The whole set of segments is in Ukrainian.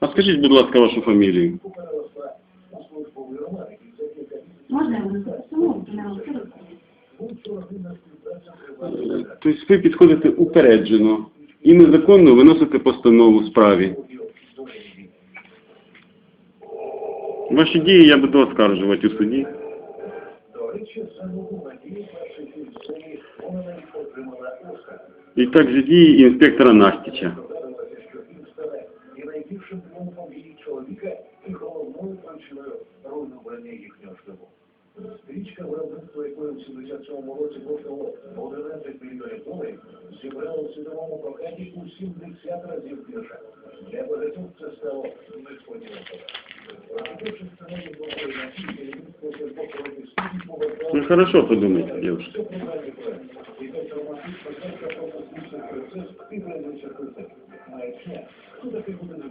А скажіть, будь ласка, вашу фамілію. Тобто ви підходите упереджено і незаконно виносите постанову в справі. Ваші дії я буду оскаржувати у суді. І також дії інспектора Настіча. Найбільшим тріумфом її чоловіка і головною причиною руйнування їхнього шлюбу. Стрічка виробництва якої в 77-му році коштувало 11 мільйонів доларів, зібрала в світовому прокаті у 70 разів більше. Для багатьох це стало несподіванкою. Ну хорошо подумайте, девушка. Хто буде? Не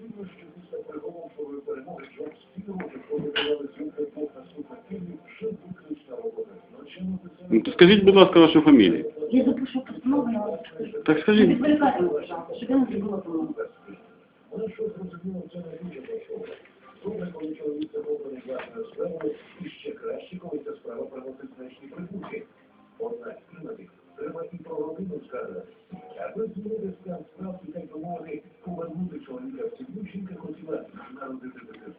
дивно, що після перемоги зйомки двох наступних фільмів, виключна робота. Ну, чому ви це Ну, то скажіть, будь ласка, вашу фамілію. Я запишу постанову, я вам скажу. Так Не скажіть. відволікайте пожалуйста, щоб я не зробила помилку. Вона що зрозуміло, це не дуже пройшло. Добре, коли чоловік захоплений власною справою, і ще краще, коли ця справа приносить значні прибутки. Однак іноді треба і про родину згадувати. Аби змінити стан справ і так повернути чоловіка в сім'ю, хотіла народити дитину.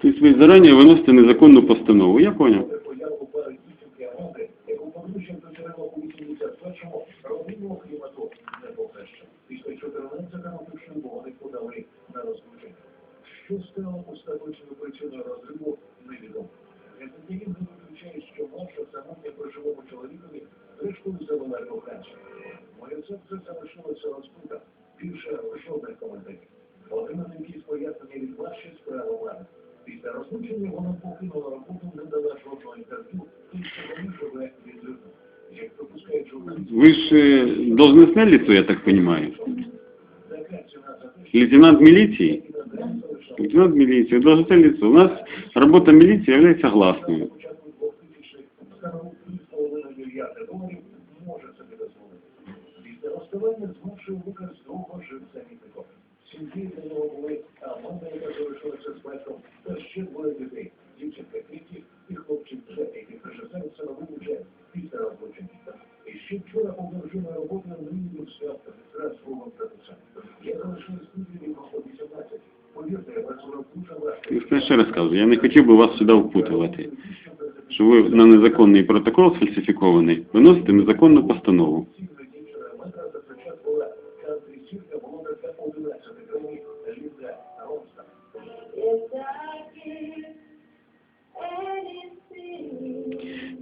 Тобто ви зарані виносите незаконну постанову. Я поняв. появу пари дівчинки Аманди, яку подружжя дотеряло у 81-му, родинного клімату не покраще. Після 14-го шлюбу вони подали на розлучення. Що стало остаточною причиною розриву, Моє серце залишилося розбитим. Більше жодних коментарів. Отриманий якісь пояснення від вашої справи мами. Після розлучення вона покинула роботу, не дала жодного інтерв'ю, і сьогодні живе від людини. Як пропускають лицо, я так понимаю. Лейтенант милиции? Лейтенант милиции, должностное лицо. У нас работа милиции является гласной. Після розставання з бувшим Лукас довго жив самітником. Сім'ї для нього були Аманда, яка залишилася з батьком, та ще двоє дітей. Дівчинка Квіті і хлопчик Джек, який режисер встановив уже після розлучення. І ще вчора повновженою роботою мрію свят з свого продуцента. Я залишив студію рівно о 18. Повірте, я працював дуже я не хотів би вас сюди впутувати. Що ви на незаконний протокол сфальсифікований виносите незаконну постанову.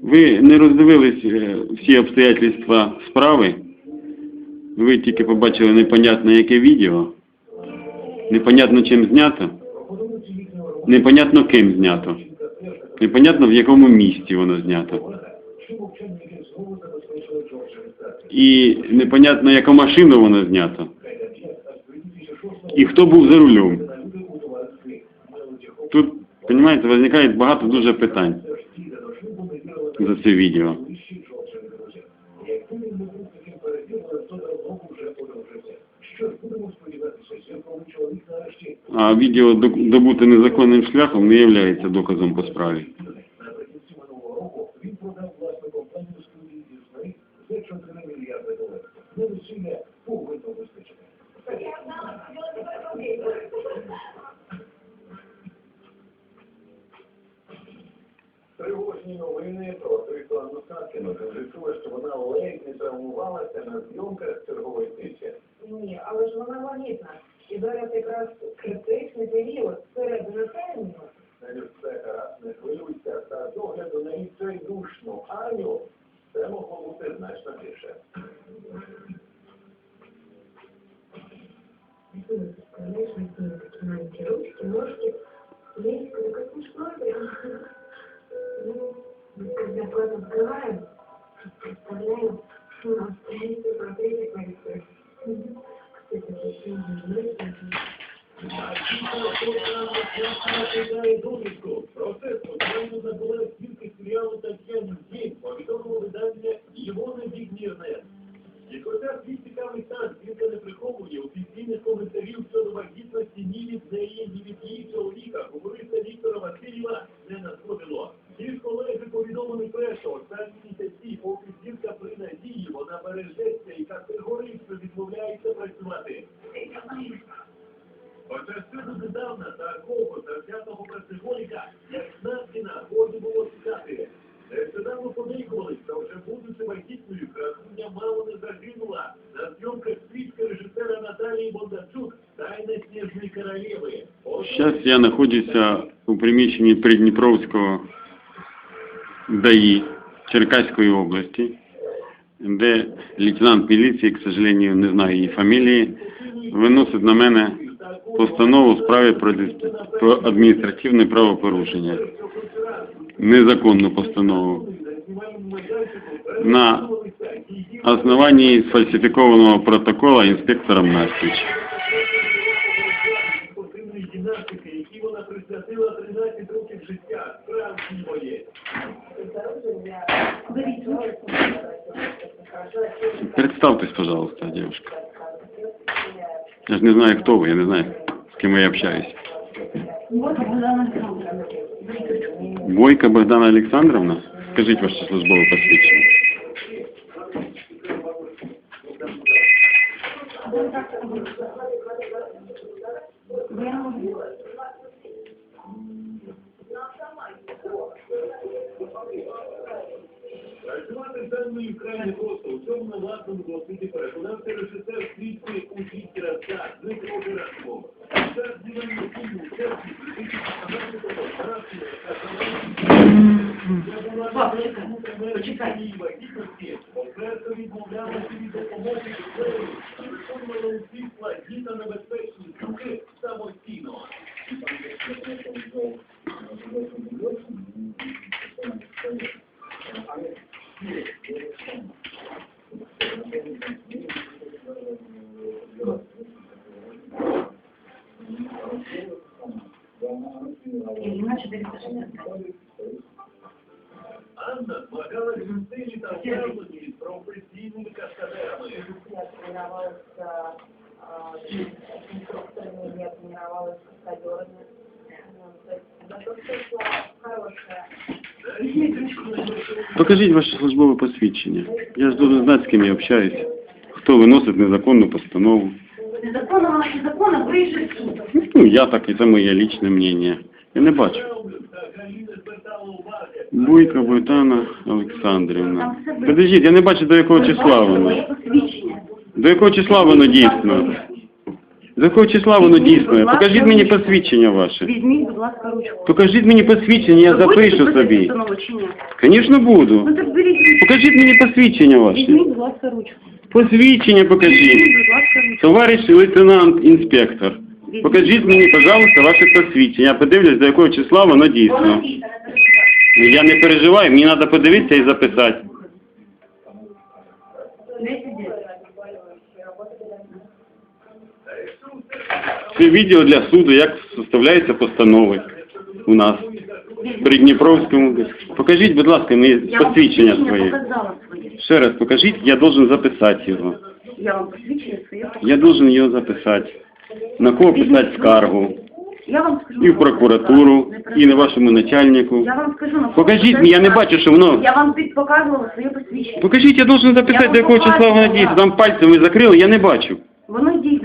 Ви не роздивились е, всі обстоятельства справи. Ви тільки побачили непонятно яке відео, непонятно чим знято, непонятно ким знято, непонятно в якому місці воно знято. І непонятно яка машина воно знято. І хто був за рулем. Тут, розумієте, виникає багато дуже питань за це відео. А відео добути незаконним шляхом не є доказом по справі. Період середина терміну. Навіть все гаразд, не хвилюйся, та з огляду на її цей душну Аню, Віктора Васильєва не надходило. Ті колеги повідомили першого, ще донедавна такого завзятого працювальника, як Наткіна, годі було чекати. Нещодавно подейкували, що вже будучи вагітною, красуня мало не загинула на зйомках свічки режисера Наталії Бондарчук «Тайна Снежної королеви». Зараз я знаходжуся у приміщенні Придніпровського ДАІ Черкаської області, де лейтенант міліції, к сожалению, не знаю її фамілії, виносить на мене постанову у справі про дис- про адміністративне правопорушення. Незаконну постанову. На основанні сфальсифікованого протокола інспектором Настіч. спортивної гімнастики, які вона присвятила 13 років життя, справжній боєць. Беріть участь. Представьтесь, пожалуйста, девушка. Я же не знаю, кто вы, я не знаю, С кем я общаюсь. Вот Богдана Александровна. Беріть ручку. Бойко Богдана Олександровна? Скажіть ваше службове посвідчення. Ви я не можу. Працювати з даною вкрай непросто. У цьому на власному досвіді переконався режисер світської у чекай, почекай. своїй вагітності, оператор відмовлялася від допомоги лікарів і виконувала усі складні та небезпечні трюки самостійно. Іначе дивіться, що не Анна Покажіть ваше службове посвідчення. Я ж должен знати, з ким я общаюсь. Хто виносить незаконну постанову. Незаконно, вона незаконно, виїжджає в суд. Ну, я так, і це моє лічне мнення. Я не бачу. Бойко Богдана Олександрівна. Подождіть, я не бачу, до якого числа воно. До якого числа воно дійсно? До якого числа воно дійсно? Покажіть мені посвідчення ваше. Візьміть, будь ласка, ручку. Покажіть мені посвідчення, я Ви будете запишу писати собі. постанову чи ні? Звісно, буду. Ну так беріть ручку. Покажіть мені посвідчення ваше. Візьміть, будь ласка, ручку. Посвідчення покажіть. Візьміть, будь ласка, ручку. Товариш лейтенант інспектор. Покажіть мені, пожалуйста, ваше посвідчення. Я подивлюсь, до якого числа воно дійсно. Я не переживаю, мені треба подивитися і записати. Це відео для суду, як составляються постанови у нас в Придніпровському. Покажіть, будь ласка, мені Я вам посвідчення своє. показала своє. Ще раз покажіть, я должен записати його. Я вам посвідчення своє показала. Я должен його записати. На кого писати скаргу? Я вам скажу. І в прокуратуру, і на вашому начальнику. Я вам скажу. на Покажіть мені, я не бачу, що воно... Я вам під- показувала своє посвідчення. Покажіть, я должен записати, до якого числа воно дійсно. Там пальцем ви закрили, я не бачу. Воно переживайте.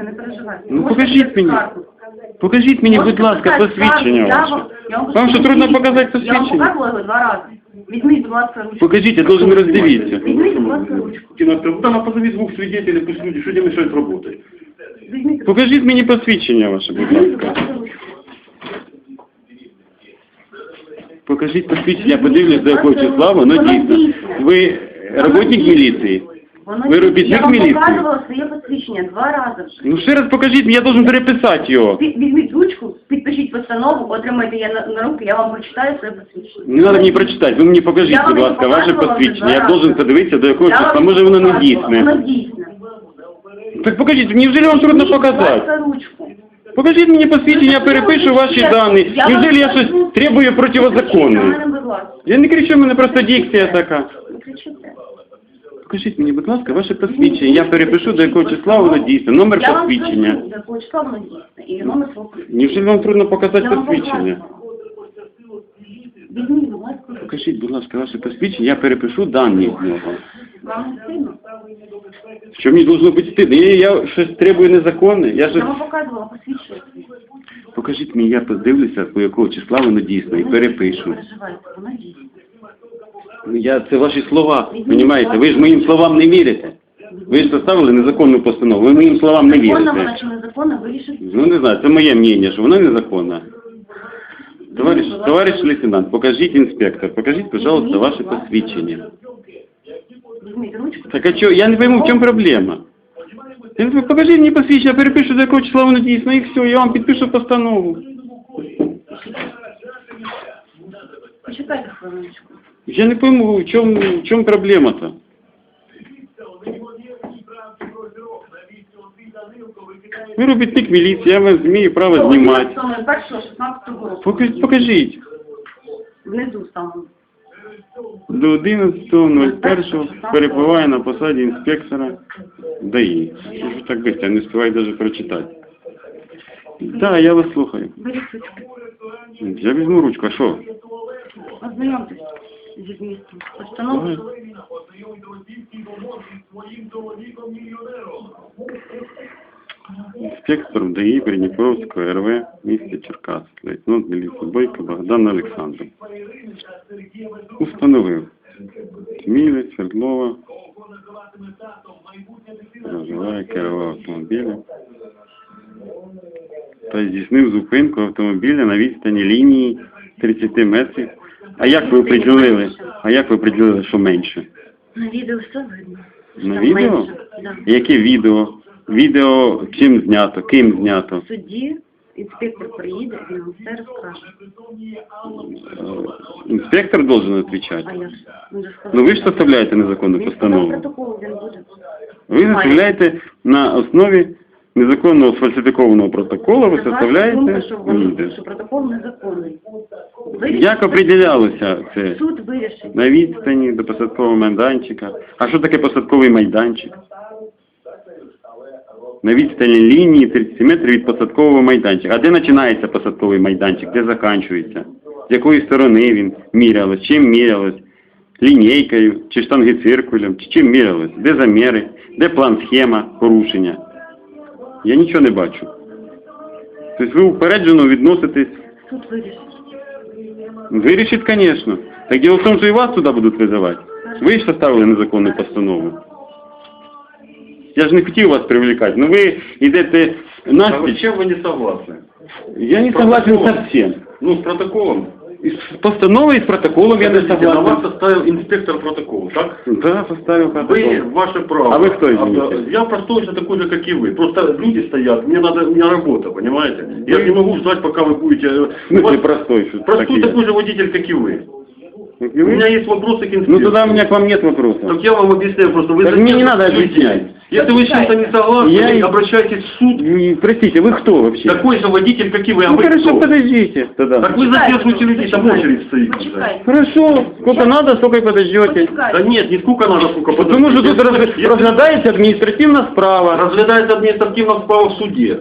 Ну, покажіть мені. Покажіть мені, будь ласка, посвідчення ваше. вам- я вам Вам що, трудно показати Я вам посвідчення? показувала його два рази. Візьміть, будь ласка, ручку. Покажіть, я должен роздивитися. Візьміть, будь ласка, ручку. Позови двох свидетелей, пусть люди, що тебе мешають работать. Візьміть, Покажіть мені посвідчення ваше, будь ласка. Покажіть посвідчення, я подивлюсь, до якого числа воно дійсно. Ви работник міліції? Воно Ви робітник Я вам міліції? показувала своє посвідчення два рази вже. Ну ще раз покажіть мені, я должен переписати його. Ві- Візьміть ручку, підпишіть постанову, отримайте я на, на руки, я вам прочитаю своє посвідчення. Не треба мені прочитати, ви мені покажіть, Я вам будь ласка, ваше показувала посвідчення. вже Я два должен рази. подивитися, до якого Я числа. вам Може воно не показувала. Воно дійсне. Так покажіть, неужели вам трудно Візьміть, будь показати? ласка, ручку. Покажіть мені посвідчення, я перепишу ваші дані. я Неужели я щось требую противозаконне? мене, будь ласка. Я не кричу, в мене просто дикція така. Покажіть мені, будь ласка, ваше посвідчення. Я перепишу, до якого числа воно дійсне. Номер Я вам посвідчення. скажу, до якого числа воно дійсне, і номер свого посвідчення. Неужели вам трудно показати Я вам посвідчення? показувала. Візьміть, будь ласка. Покажіть, будь ласка, ваше посвідчення, я перепишу дані з нього. Вам не стидно? Що мені должно бути стидно? Я, я щось требую незаконне. Я Я щось... вам показувала, посвідчила. Покажіть мені, я подивлюся, по якого числа воно дійсно, і перепишу. Не переживайте, воно дійсно. Я, це ваші слова, розумієте? Ви ж моїм словам не вірите. Ви ж составили незаконну постанову, ви моїм словам не Законно вона вірите. чи незаконно вирішить. Ну не знаю, це моє мнення, що вона незаконна. Товариш, товариш лейтенант, покажіть інспектор, покажіть, пожалуйста, ваше посвідчення. Візьміть ручку. Так а що, я не пойму, в чому проблема? Я не пойму, Покажіть мені посвідчення, я перепишу, до якого числа воно дійсно, і все, я вам підпишу постанову. Почекайте хвилиночку. Я не пойму, в чому, в чому проблема-то? Ви робітник міліції, я вас змію право знімати. 1.16 року. Покажіть, покажіть. Внизу саме. До 11.01 перебуває на посаді інспектора ДАІ. Що ж ви так швидко, я не встигаю навіть прочитати. Так, я вас слухаю. Беріть ручку. Я візьму ручку, а що? Ознайомтесь зі змістом. Постанову. Інспектор ДАІ Придніпровського РВ місті Черкас. Лейтенант міліції Бойко Богдан Олександр. Установив. Тмілець, Свердлова. Проживає, керував автомобілем. Та здійснив зупинку автомобіля на відстані лінії 30 метрів. А як ви оприділили? А як ви оприділили, що менше? На відео все видно. На Там відео? менше. Да. Яке відео? Відео чим знято? Ким знято? В суді інспектор приїде, він вам все розкаже. Е, Інспектор должен. А я ж він же сказав. Ну ви ж составляєте незаконну Він сказав постанову. протокол, він буде. Ви составляєте на основі незаконного сфальсифікованого протоколу, ви составляєте що, протокол незаконний. Як определялося це? Суд вирішить. На відстані до посадкового майданчика. А що таке посадковий майданчик? На відстані лінії 30 метрів від посадкового майданчика. А де починається посадковий майданчик? Де закінчується? З якої сторони він мірялось? Чим мірялось? Лінійкою, чи штангициркулем, чи чим мірялось? Де заміри? Де план схема порушення? Я нічого не бачу. Тобто ви упереджено відноситесь Суд вирішить. Вирішить, звісно. Так діло в тому, що і вас туди будуть визивати. Ви ж составили незаконну постанову. Я ж не хотів вас привлекати, но ви йдете А на вот чем вы не согласны? Я не согласен совсем. Ну, с протоколом. И с постановой, и с протоколом я не Подождите, На вас согласен. составил инспектор протокол, так? Да, составил Вы, протокол. ваше право. А вы кто, извините? Я простой же такой же, как и вы. Просто люди стоят, мне надо, у меня работа, понимаете? Я же не могу ждать, пока вы будете... В У смысле вас простой? Что Простой такие? такой же водитель, как и вы. И У меня есть вопросы к Ну инспектору. тогда у меня к вам нет вопросов. Так я вам объясняю просто. Вы Так мне не надо объяснять. Если вы с чем-то не согласны, Я и- обращайтесь в суд. И, Простите, вы кто вообще? Такой же водитель, как и вы. А Ну вы хорошо, кто? подождите тогда. Так вы задерживаете людей, там очередь стоит. уже. Почекайте. Хорошо, сколько надо, столько и подождете. Да Почекайте. нет, не сколько надо, сколько Тому що тут Если- роз- если- розглядається адміністративна справа, Разглядается административная справа в суде.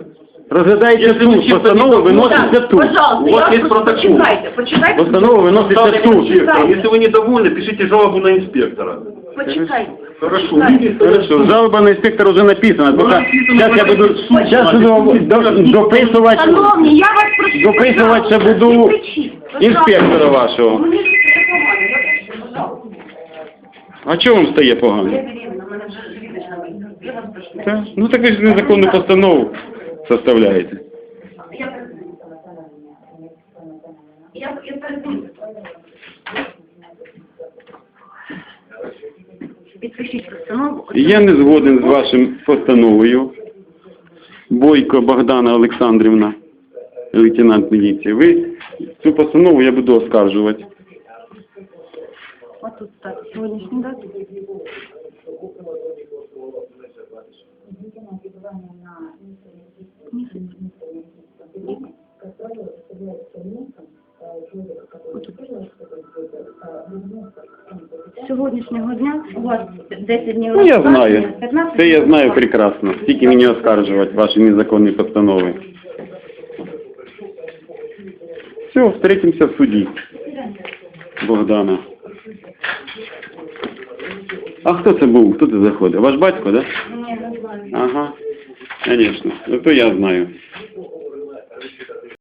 розглядається Якщо ви суд, чисто постанова не виноситься Так, тут. пожалуйста, У вас я есть просто- протокол. Почекайте, почекайте. Постанова виноситься Ставлю тут. инспектора. Если вы недовольны, пишите жалобу на инспектора. Почекайте. Хорошо. Хорошо, жалоба на інспектора вже написана. Написано, зараз я буду зараз буду до- дописувати, Шановні, я вас прошу. дописувати ще буду інспектора вашого. Мені ж це погано, я прошу, пожалуйста. А чого вам стає Я погано? беременна, в мене вже живіточна вийде. Я вас прошу. Та? Ну так ви ж незаконну постанову составляєте. Я я я передумаю. Підпишіть постанову. Я не згоден з вашим постановою. Бойко Богдана Олександрівна, лейтенант міліції. Ви цю постанову я буду оскаржувати. Отут так, сьогоднішній дати. З Сьогоднішнього дня у вас 10 днів Ну я знаю. 15 Це я знаю прекрасно. Тільки мені оскаржувати ваші незаконні постанови. Все, встретимся в суді. Богдана. А хто це був? Хто це заходив? Ваш батько, да? Ні, не знаю. Ага. Конечно. Ну то я знаю.